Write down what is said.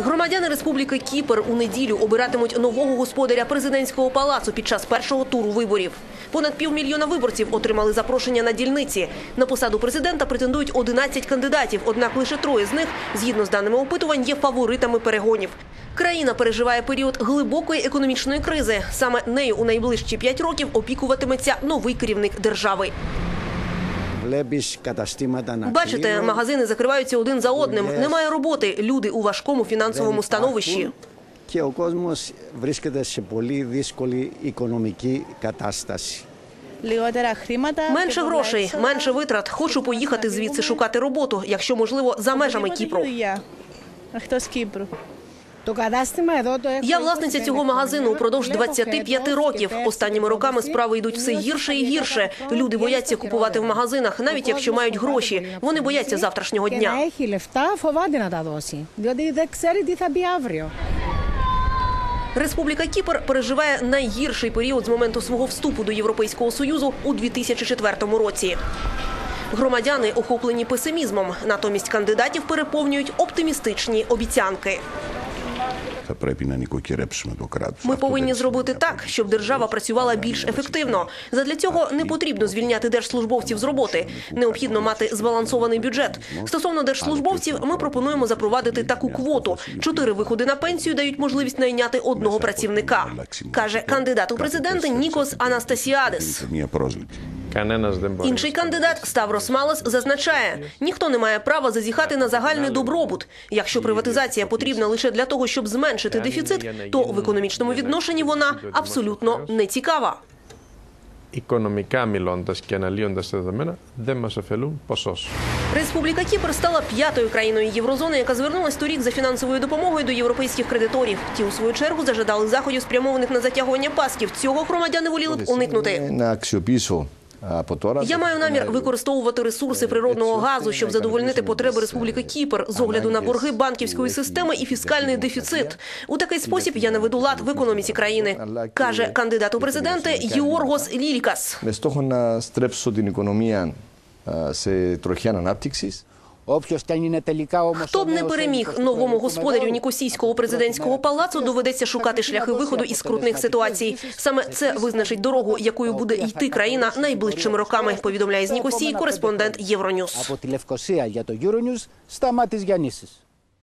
Громадяни Республіки Кіпр у неділю обиратимуть нового господаря президентського палацу під час першого туру виборів. Понад півмільйона виборців отримали запрошення на дільниці. На посаду президента претендують 11 кандидатів, однак лише троє з них, згідно з даними опитувань, є фаворитами перегонів. Країна переживає період глибокої економічної кризи. Саме нею у найближчі п'ять років опікуватиметься новий керівник держави. Βλέπεις καταστήματα να Бачите, κλείνουν. магазини закриваються один за одним. Немає роботи. Люди у важкому Δεν фінансовому становищі. υπάρχουν Και ο κόσμος βρίσκεται σε πολύ δύσκολη οικονομική κατάσταση. Λιγότερα χρήματα. Менше και πολλά грошей, έξοδα. менше витрат. Хочу поїхати звідси шукати роботу, якщо можливо, за межами Οπωσδήποτε Кіпру. και δουλειά. Εκτός Я власниця цього магазину упродовж 25 років. Останніми роками справи йдуть все гірше і гірше. Люди бояться купувати в магазинах, навіть якщо мають гроші. Вони бояться завтрашнього дня. Республіка Кіпр переживає найгірший період з моменту свого вступу до Європейського союзу у 2004 році. Громадяни охоплені песимізмом, натомість кандидатів переповнюють оптимістичні обіцянки Θα πρέπει να νοικοκυρέψουμε το κράτος. Ми Αυτό δεν повинні σημαίνει зробити так, щоб держава працювала більш ефективно. Задля цього не потрібно звільняти держслужбовців з роботи. Необхідно мати збалансований бюджет. Стосовно держслужбовців, ми пропонуємо запровадити таку квоту: чотири виходи на пенсію дають можливість найняти одного працівника. каже кандидат у президенти Нікос Анастасіадис. Μία πρόσληψη. Κανένας δεν μπορεί. Інший кандидат Ставрос Малес зазначає: ніхто не має права зазіхати на загальний добробут. Якщо приватизація потрібна лише для того, щоб зменшити дефіцит, то в економічному відношенні вона абсолютно не цікава. Οικονομικά μιλώντας και αναλύοντας τα δεδομένα, δεν μας ωφελούν ποσός. Республіка Кіпр стала п'ятою країною Єврозони, яка звернулась торік за фінансовою допомогою до європейських кредиторів. Ті, у свою чергу, зажадали заходів, спрямованих на затягування пасків. Цього громадяни воліли б уникнути. Να αξιοποιήσω από τώρα. Я маю намір використовувати ресурси природного газу, щоб задовольнити потреби Республіки Кіпр з огляду на борги банківської системи і фіскальний дефіцит. У такий спосіб я наведу лад в економіці країни, каже кандидат у президенти Георгос Лілікас. Με στόχο να στρέψω την οικονομία α, σε τροχιά ανάπτυξη. Хто б не переміг новому господарю Нікосійського президентського палацу, доведеться шукати шляхи виходу із скрутних ситуацій. Саме це визначить дорогу, якою буде йти країна найближчими роками. Повідомляє з Нікосії кореспондент Євронюс.